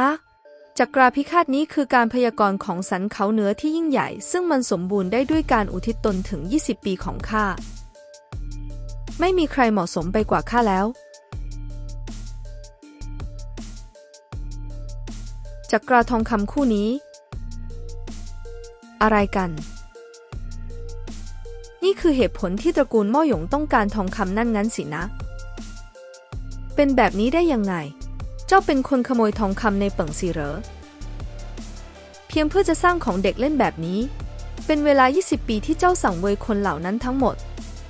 อะจักราพิฆาตนี้คือการพยากรณ์ของสันเขาเหนือที่ยิ่งใหญ่ ซึ่งมันสมบูรณ์ได้ด้วยการอุทิศตนถึง 20 ปีของข้า ไม่มีใครเหมาะสมไปกว่าข้าแล้ว จักราทองคำคู่นี้ อะไรกัน นี่คือเหตุผลที่ตระกูลม่อหยงต้องการทองคำนั่นงั้นสินะ เป็นแบบนี้ได้ยังไง เจ้าเป็นคนขโมยทองคำในเปิ่งสีเหรอ เพียงเพื่อจะสร้างของเด็กเล่นแบบนี้ เป็นเวลา 20 ปีที่เจ้าสั่งเวยคนเหล่านั้นทั้งหมด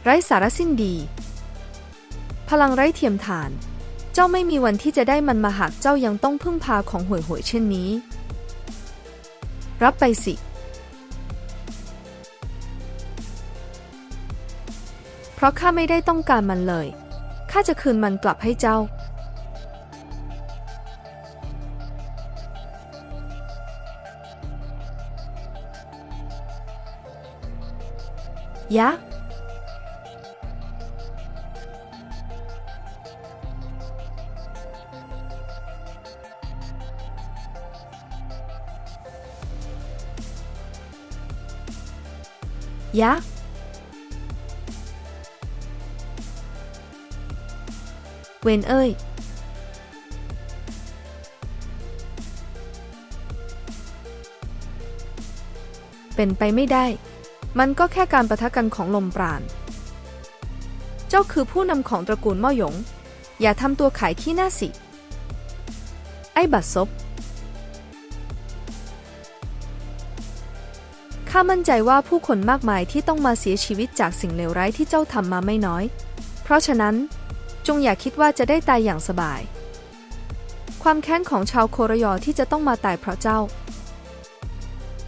ไร้สาระสิ้นดี พลังไร้เทียมทาน เจ้าไม่มีวันที่จะได้มันมาหากเจ้ายังต้องพึ่งพาของห่วยๆเช่นนี้ รับไปสิ เพราะข้าไม่ได้ต้องการมันเลยข้าจะคืนมันกลับให้เจ้า ยะยะเวนเอ้ย เป็นไปไม่ได้ มันก็แค่การประทะกันของลมปราณ เจ้าคือผู้นำของตระกูลม่อหยง อย่าทำตัวขายขี้หน้าสิ ไอ้บัดซบ ข้ามั่นใจว่าผู้คนมากมายที่ต้องมาเสียชีวิตจากสิ่งเลวร้ายที่เจ้าทำมาไม่น้อย เพราะฉะนั้น จงอย่าคิดว่าจะได้ตายอย่างสบาย ความแค้นของชาวโครยอที่จะต้องมาตายเพราะเจ้า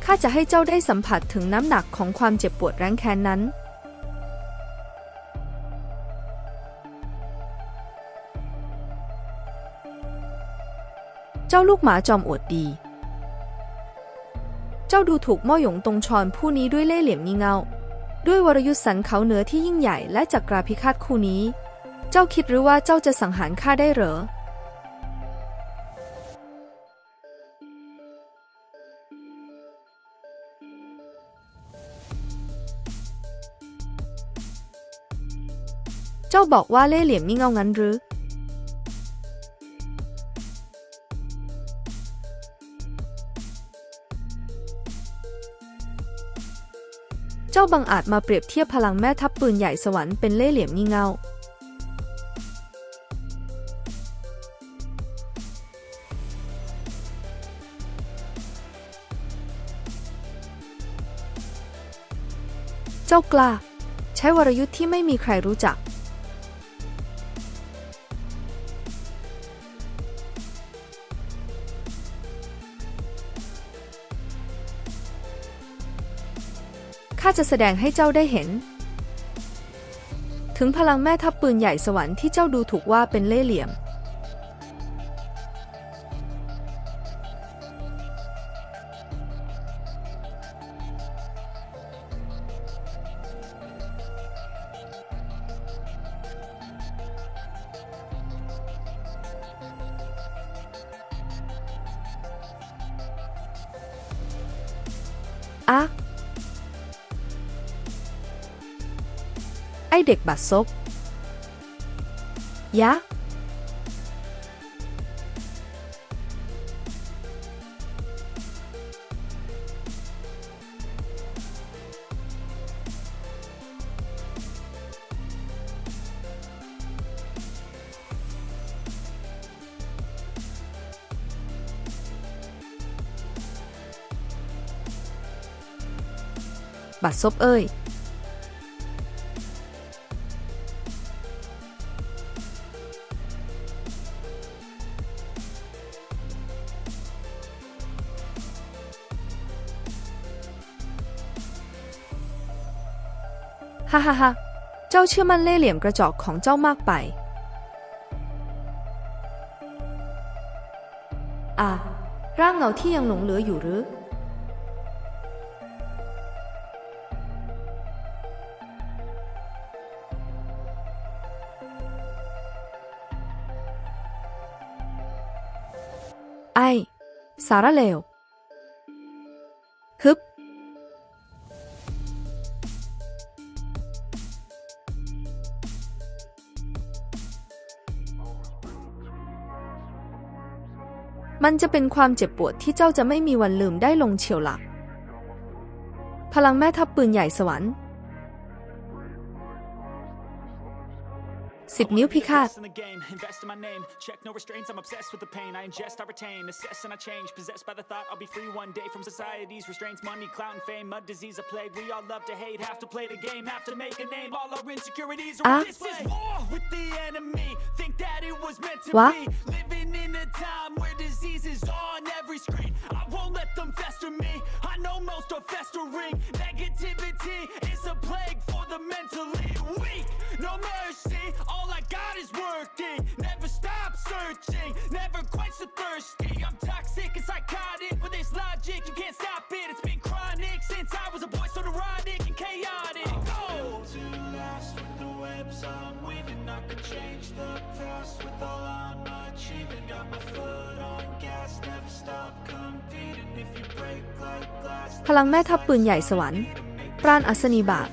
ข้าจะให้เจ้าได้สัมผัสถึงน้ำหนักของความเจ็บปวดแร้นแค้นนั้น เจ้าลูกหมาจอมอวดดี เจ้าดูถูกม่อหยงตรงชอนผู้นี้ด้วยเล่ห์เหลี่ยมงี่เง่า ด้วยวรยุทธ์สันเขาเหนือที่ยิ่งใหญ่และจักราพิฆาตคู่นี้ เจ้าคิดหรือว่าเจ้าจะสังหารข้าได้เหรอ เจ้าบอกว่าเล่เหลี่ยมงี่เง่างั้นหรือ เจ้าบังอาจมาเปรียบเทียบพลังแม่ทัพปืนใหญ่สวรรค์เป็นเล่เหลี่ยมงี่เง่าเจ้ากล้า ใช้วรยุทธ์ที่ไม่มีใครรู้จัก ข้าจะแสดงให้เจ้าได้เห็น ถึงพลังแม่ทัพปืนใหญ่สวรรค์ที่เจ้าดูถูกว่าเป็นเล่ห์เหลี่ยมอะ ไอเด็กบั ฮ่าฮ่าฮ่าเจ้าเชื่อมั่นเล่ห์เหลี่ยมกระจอกของเจ้ามากไป อ่าร่างเงาที่ยังหลงเหลืออยู่หรือ ไอ สาระเลว มันจะเป็นความเจ็บปวดที่เจ้าจะไม่มีวันลืมได้ลงเฉียวหลัก พลังแม่ทัพปืนใหญ่สวรรค์สิบนิ้วพิฆาต Invest in the game, every. I won't let them fester me. I know most are festering. Negativity is a plague for the mentally weak. No mercy, all I got is working. Never stop searching, never quench the thirsty. I'm toxic and psychotic พลังแม่ทัพปืนใหญ่สวรรค์ ปราณอัศนีบาท